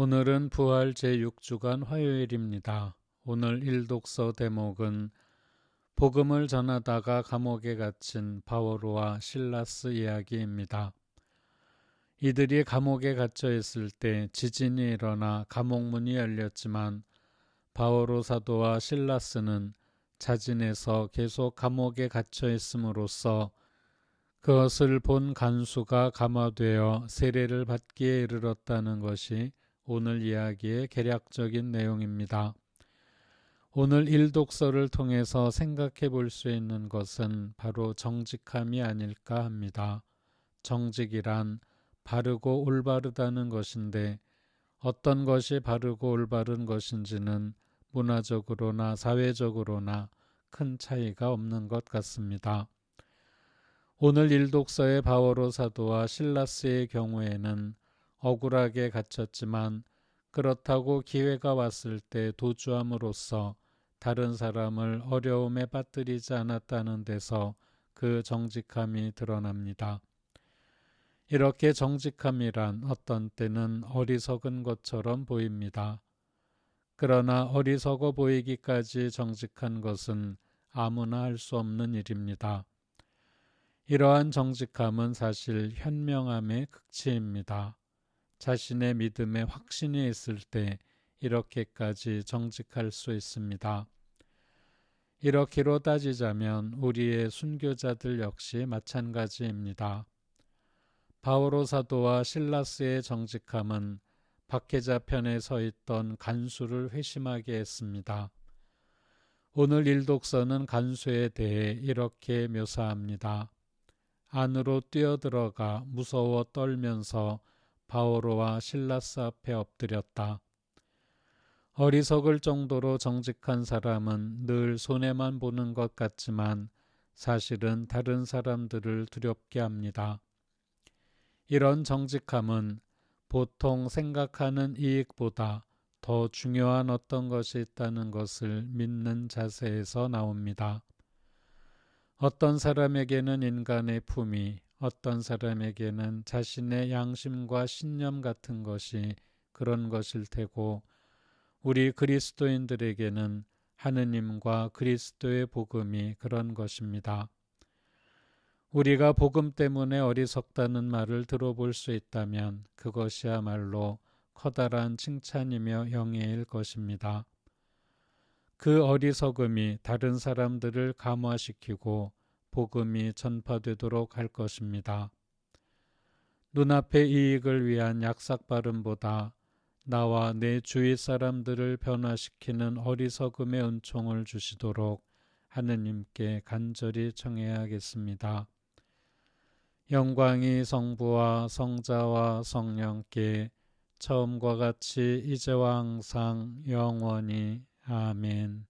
오늘은 부활 제6주간 화요일입니다. 오늘 일독서 대목은 복음을 전하다가 감옥에 갇힌 바오로와 실라스 이야기입니다. 이들이 감옥에 갇혀 있을 때 지진이 일어나 감옥문이 열렸지만 바오로 사도와 실라스는 자진해서 계속 감옥에 갇혀 있음으로써 그것을 본 간수가 감화되어 세례를 받기에 이르렀다는 것이 오늘 이야기의 개략적인 내용입니다. 오늘 일독서를 통해서 생각해 볼 수 있는 것은 바로 정직함이 아닐까 합니다. 정직이란 바르고 올바르다는 것인데 어떤 것이 바르고 올바른 것인지는 문화적으로나 사회적으로나 큰 차이가 없는 것 같습니다. 오늘 일독서의 바오로 사도와 실라스의 경우에는 억울하게 갇혔지만 그렇다고 기회가 왔을 때 도주함으로써 다른 사람을 어려움에 빠뜨리지 않았다는 데서 그 정직함이 드러납니다. 이렇게 정직함이란 어떤 때는 어리석은 것처럼 보입니다. 그러나 어리석어 보이기까지 정직한 것은 아무나 할 수 없는 일입니다. 이러한 정직함은 사실 현명함의 극치입니다. 자신의 믿음에 확신이 있을 때 이렇게까지 정직할 수 있습니다. 이렇게로 따지자면 우리의 순교자들 역시 마찬가지입니다. 바오로 사도와 실라스의 정직함은 박해자 편에 서 있던 간수를 회심하게 했습니다. 오늘 일독서는 간수에 대해 이렇게 묘사합니다. 안으로 뛰어들어가 무서워 떨면서 바오로와 실라스 앞에 엎드렸다. 어리석을 정도로 정직한 사람은 늘 손해만 보는 것 같지만 사실은 다른 사람들을 두렵게 합니다. 이런 정직함은 보통 생각하는 이익보다 더 중요한 어떤 것이 있다는 것을 믿는 자세에서 나옵니다. 어떤 사람에게는 인간의 품이, 어떤 사람에게는 자신의 양심과 신념 같은 것이 그런 것일 테고 우리 그리스도인들에게는 하느님과 그리스도의 복음이 그런 것입니다. 우리가 복음 때문에 어리석다는 말을 들어볼 수 있다면 그것이야말로 커다란 칭찬이며 영예일 것입니다. 그 어리석음이 다른 사람들을 감화시키고 복음이 전파되도록 할 것입니다. 눈앞의 이익을 위한 약삭 발음보다 나와 내 주위 사람들을 변화시키는 어리석음의 은총을 주시도록 하느님께 간절히 청해야겠습니다. 영광이 성부와 성자와 성령께 처음과 같이 이제와 항상 영원히 아멘.